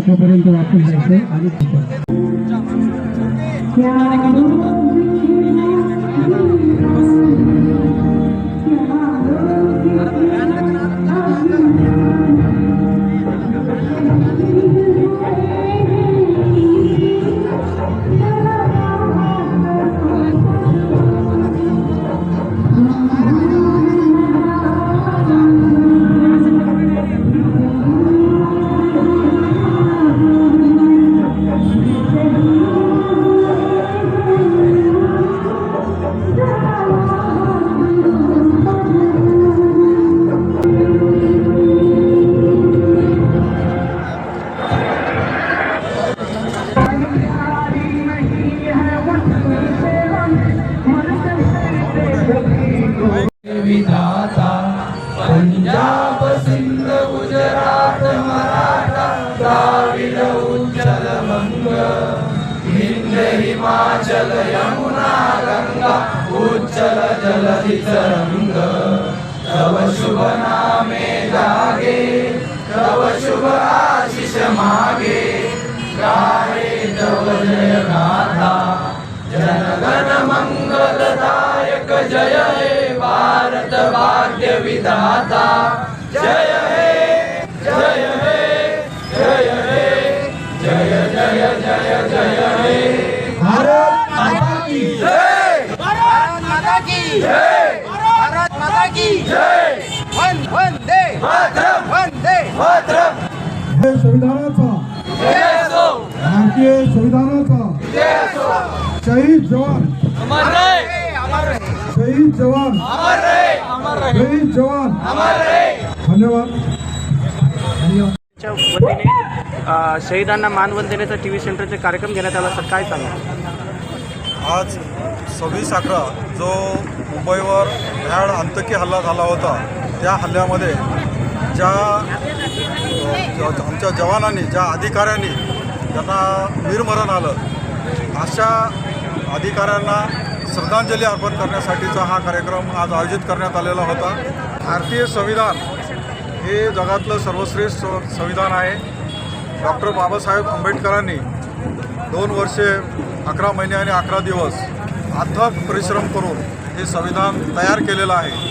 भुजल वापस जायचं आणि हिमाचल यमुना गंगा उज्जल जलधि तरंग तव शुभ नामे जागे तव शुभ आशिष मागे गाये तव जय गाथा जनगण मंगलदायक जय हे भारत भाग्य विधाता। संविधानाचा. जय असो भारतीय संविधानाचा. जय असो शहीद जवान. अमर रहे अमर रहे शहीद जवान. अमर रहे अमर शहीद जवान. धन्यवाद. वतीने शहीदांना मानवंदन देण्याचा टी व्ही सेंटरचे कार्यक्रम घेण्यात आला सर काय सांगा? आज सव्वीस अकरा जो मुंबईवर भ्याड आंतकी हल्ला झाला होता त्या हल्ल्यामध्ये ज्या ज- आमच्या जवानांनी ज्या अधिकाऱ्यांनी त्यांना वीरमरण आलं अशा अधिकाऱ्यांना श्रद्धांजली अर्पण करण्यासाठीचा हा कार्यक्रम आज आयोजित करण्यात आलेला होता. भारतीय संविधान हे जगातलं सर्वश्रेष्ठ संविधान आहे. डॉक्टर बाबासाहेब आंबेडकरांनी दोन वर्षे अकरा महिने आणि अकरा दिवस अथक परिश्रम करून हे संविधान तयार केलेलं आहे.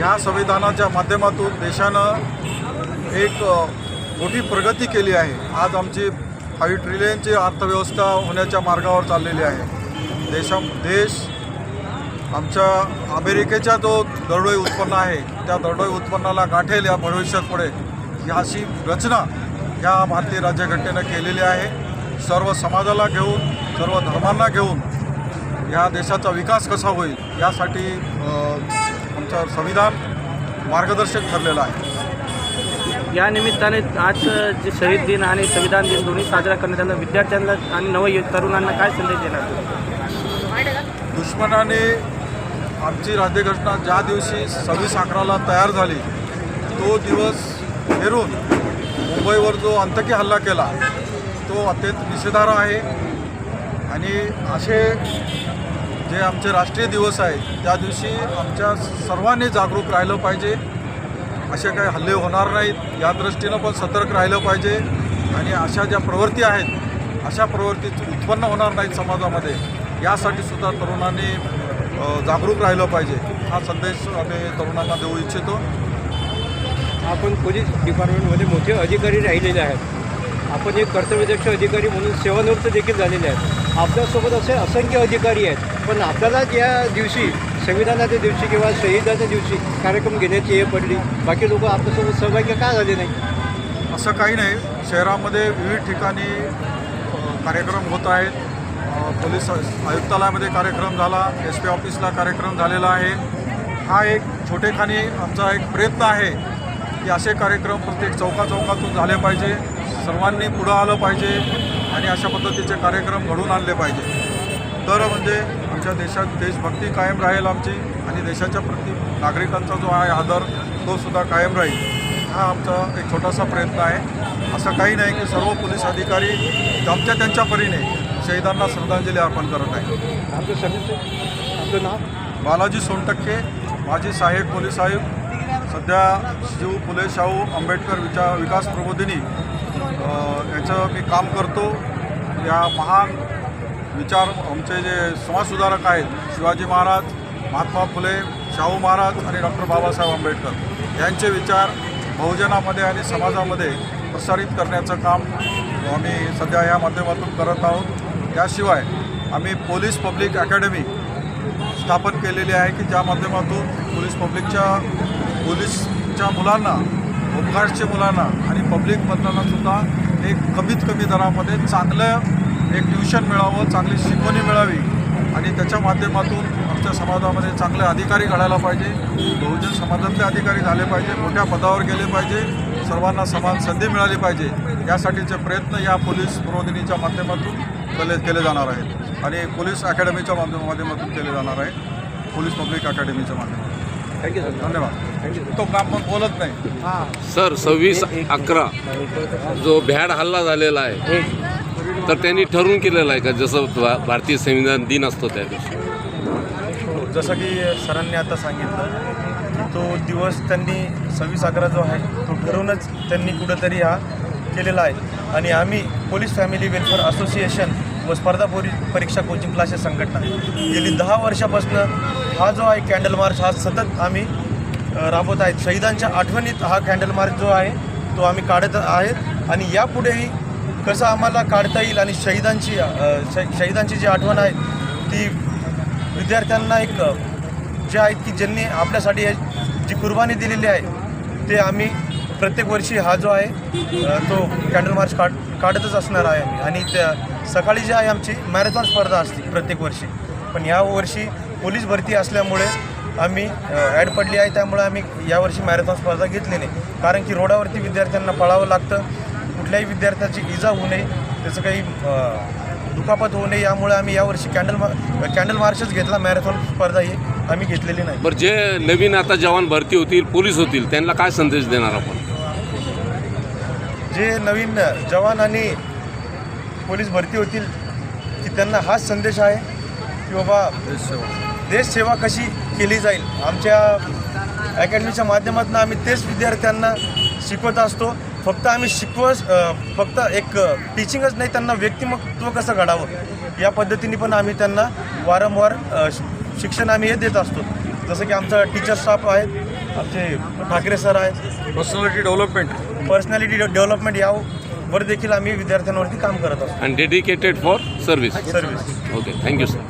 ह्या संविधानाच्या माध्यमातून देशानं एक मोठी प्रगती केली आहे. आज आमची फाईव्ह ट्रिलियनची अर्थव्यवस्था होण्याच्या मार्गावर चाललेली आहे. देशा देश आमच्या अमेरिकेचा जो दरडोई उत्पन्न आहे त्या दरडोई उत्पन्नाला गाठेल या भविष्यात पुढे ही अशी रचना ह्या भारतीय राज्यघटनेनं केलेली आहे. सर्व समाजाला घेऊन सर्व धर्मांना घेऊन या देशाचा विकास कसा होईल यासाठी आमचं संविधान मार्गदर्शक ठरलेलं आहे. या निमित्ताने आज जे शहीद दिन आणि संविधान दिन दोन्ही साजरा करण्यात आला. विद्यार्थ्यांना आणि नव तरुणांना काय संदेश देणार? दुश्मनाने आमची राज्यघटना ज्या दिवशी सव्वीस अकराला तयार झाली तो दिवस हेरून मुंबईवर जो अंतकी हल्ला केला तो अत्यंत निषेधार्ह आहे. आणि असे जे आमचे राष्ट्रीय दिवस आहेत त्या दिवशी आमच्या सर्वांनी जागरूक राहिलं पाहिजे. असे काही हल्ले होणार नाहीत. या दृष्टीनं पण सतर्क राहिलं पाहिजे. आणि अशा ज्या प्रवृत्ती आहेत अशा प्रवृत्ती उत्पन्न होणार नाहीत समाजामध्ये. यासाठी सुद्धा तरुणांनी जागरूक राहिलं पाहिजे. हा संदेश आम्ही तरुणांना देऊ इच्छितो. आपण पोलीस डिपार्टमेंटमध्ये मोठे अधिकारी राहिलेले आहेत. आपण एक कर्तव्यदक्ष अधिकारी म्हणून सेवानिवृत्त देखील झालेले आहेत. आपल्यासोबत असे असंख्य अधिकारी आहेत पण आपल्याला ज्या दिवशी संविधानाच्या दिवशी किंवा शहीदाच्या दिवशी कार्यक्रम घेण्याची हे पडली. बाकी लोक आपल्यासोबत सहभागी का झाले नाही? असं काही नाही. शहरामध्ये विविध ठिकाणी कार्यक्रम होत आहेत. पोलीस आयुक्तालयामध्ये कार्यक्रम झाला एस पी ऑफिसला कार्यक्रम झालेला आहे. हा एक छोटेखानी आमचा एक प्रयत्न आहे की असे कार्यक्रम प्रत्येक चौका चौकातून झाले पाहिजे. सर्वांनी पुढं आलं पाहिजे. अशा पद्धतीचे कार्यक्रम घडून आणले पाहिजे. तर म्हणजे आमच्या देशात देशभक्ती कायम राहील आमची आणि देशाच्या प्रति नागरिकांचा जो आहे आदर तो सुद्धा कायम राहील. हा आमचा एक छोटासा प्रयत्न आहे. असं काही नाही की सर्व पोलीस अधिकारी त्यांच्या त्यांच्या परीने शहीदांना श्रद्धांजली अर्पण करत आहे सगळं आपलं नाव? बालाजी सोनटक्के माजी सहाय्यक पोलीस आयुक्त सध्या शिव फुले शाहू आंबेडकर विचार विकास प्रबोधिनी याचं मी काम करतो. या महान विचार आमचे जे समाजसुधारक आहेत शिवाजी महाराज महात्मा फुले शाहू महाराज आणि डॉक्टर बाबासाहेब आंबेडकर यांचे विचार बहुजनामध्ये आणि समाजामध्ये प्रसारित करण्याचं काम आम्ही सध्या या माध्यमातून करत आहोत. याशिवाय आम्ही पोलीस पब्लिक अकॅडमी स्थापन केलेली आहे की ज्या माध्यमातून पोलीस पब्लिकच्या पोलीसच्या मुलांना होमगार्डच्या मुलांना आणि पब्लिक मतदानासुद्धा एक कमीत कमी दरामध्ये चांगलं एक ट्युशन मिळावं चांगली शिकवणी मिळावी आणि त्याच्या माध्यमातून आमच्या समाजामध्ये चांगले अधिकारी घडायला पाहिजे बहुजन समाजातले अधिकारी झाले पाहिजे मोठ्या पदावर गेले पाहिजे सर्वांना समान संधी मिळाली पाहिजे यासाठीचे प्रयत्न या पोलीस प्रबोधिनीच्या माध्यमातून केले केले जाणार आहेत आणि पोलीस अकॅडमीच्या माध्यमातून केले जाणार आहे पोलीस पब्लिक अकॅडमीच्या माध्यमातून. थँक्यू सर धन्यवाद. तो काम पण बोलत नाही. सर सव्वीस अकरा जो भ्याड हल्ला झालेला आहे तर त्यांनी ठरवून केलेला आहे का? जसं भा- भारतीय संविधान दिन असतो त्या दिवशी. जसं की सरांनी आता सांगितलं की तो दिवस त्यांनी सव्वीस अकरा जो आहे तो ठरवूनच त्यांनी कुठंतरी हा केलेला आहे. आणि आम्ही पोलीस फॅमिली वेलफेअर असोसिएशन व स्पर्धा परीक्षा कोचिंग क्लासेस संघटना. गेली दहा वर्षापासून हा जो आहे कॅन्डल मार्च हा सतत आम्ही राबवत आहेत शहीदांच्या आठवणीत हा कॅन्डल मार्च जो आहे तो आम्ही काढत आहेत आणि यापुढेही कसं आम्हाला काढता येईल आणि शहीदांची शहीदांची जी आठवण आहे ती विद्यार्थ्यांना एक जे आहेत की ज्यांनी आपल्यासाठी जी कुर्बानी दिलेली आहे ते आम्ही प्रत्येक वर्षी हा जो आहे तो कॅन्डल मार्च काढ काढतच असणार आहे आम्ही. आणि त्या सकाळी जी आहे आमची मॅरेथॉन स्पर्धा असते प्रत्येक वर्षी. पण या वर्षी पोलीस भरती असल्यामुळे आम्ही ॲड पडली आहे. त्यामुळे आम्ही यावर्षी मॅरेथॉन स्पर्धा घेतली नाही. कारण की रोडावरती विद्यार्थ्यांना पळावं लागतं. कुठल्याही विद्यार्थ्याची इजा होऊ नये. त्याचं काही दुखापत होऊ नये. यामुळे आम्ही यावर्षी कॅन्डल मा कॅन्डल मार्चच घेतला. मॅरेथॉन स्पर्धा ही आम्ही घेतलेली नाही. बरं जे नवीन आता जवान भरती होतील पोलीस होतील त्यांना काय संदेश देणार आपण? जे नवीन जवान आणि पोलीस भरती होतील की त्यांना हाच संदेश आहे की बाबा देशसेवा कशी केली जाईल? आमच्या अकॅडमीच्या माध्यमातून आम्ही तेच विद्यार्थ्यांना शिकवत असतो. फक्त आम्ही शिकवच अ, फक्त एक टीचिंगच नाही त्यांना व्यक्तिमत्व कसं घडावं? या पद्धतीने पण आम्ही त्यांना वारंवार शिक्षण आम्ही हे देत असतो. जसं की आमचा टीचर स्टाफ आहेत आमचे ठाकरे सर आहेत. पर्सनॅलिटी डेव्हलपमेंट पर्सनॅलिटी डेव्हलपमेंट यावर देखील आम्ही विद्यार्थ्यांवरती काम करत असतो आणि dedicated for service service okay thank you sir